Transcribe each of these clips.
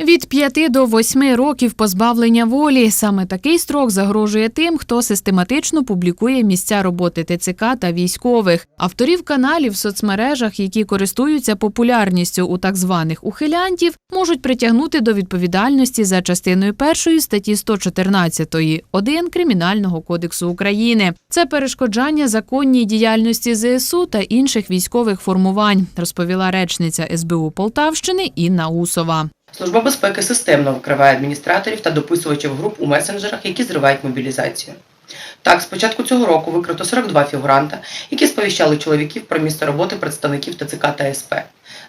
Від 5 до 8 років позбавлення волі. Саме такий строк загрожує тим, хто систематично публікує місця роботи ТЦК та військових. Авторів каналів в соцмережах, які користуються популярністю у так званих ухилянтів, можуть притягнути до відповідальності за частиною першої статті 114 1 Кримінального кодексу України. Це перешкоджання законній діяльності ЗСУ та інших військових формувань, розповіла речниця СБУ Полтавщини Інна Усова. Служба безпеки системно викриває адміністраторів та дописувачів груп у месенджерах, які зривають мобілізацію. Так, з початку цього року викрито 42 фігуранта, які сповіщали чоловіків про місце роботи представників ТЦК та СП.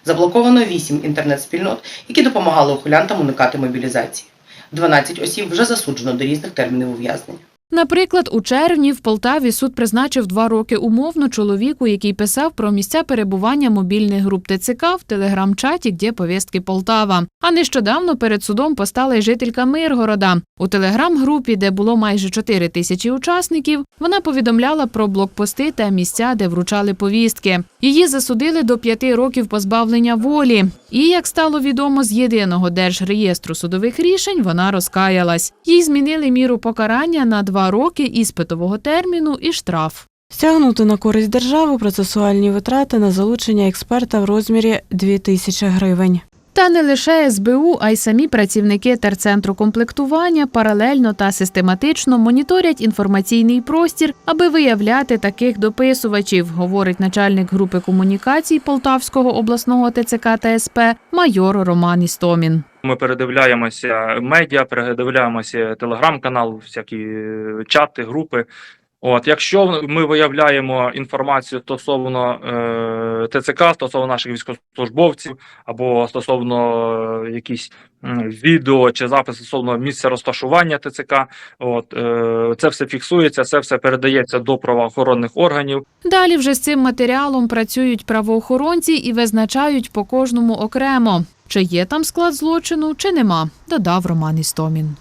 Заблоковано 8 інтернет-спільнот, які допомагали ухилянтам уникати мобілізації. 12 осіб вже засуджено до різних термінів ув'язнення. Наприклад, у червні в Полтаві суд призначив два роки умовно чоловіку, який писав про місця перебування мобільних груп ТЦК в телеграм-чаті «Где повістки Полтава. А нещодавно перед судом постала й жителька Миргорода. У телеграм-групі, де було майже 4 тисячі учасників, вона повідомляла про блокпости та місця, де вручали повістки. Її засудили до п'яти років позбавлення волі. І, як стало відомо з єдиного держреєстру судових рішень, вона розкаялась. Їй змінили міру покарання на два роки іспитового терміну і штраф. Стягнути на користь держави процесуальні витрати на залучення експерта в розмірі 2 тисячі гривень. Та не лише СБУ, а й самі працівники терцентру комплектування паралельно та систематично моніторять інформаційний простір, аби виявляти таких дописувачів, говорить начальник групи комунікацій Полтавського обласного ТЦК та СП майор Роман Істомін. Ми передивляємося медіа, передивляємося телеграм-канал, всякі чати, групи. От, якщо ми виявляємо інформацію стосовно е, ТЦК, стосовно наших військовослужбовців, або стосовно е, якісь м, відео чи запис стосовно місця розташування ТЦК, от е, це все фіксується, це все передається до правоохоронних органів. Далі вже з цим матеріалом працюють правоохоронці і визначають по кожному окремо, чи є там склад злочину, чи нема, додав Роман Істомін.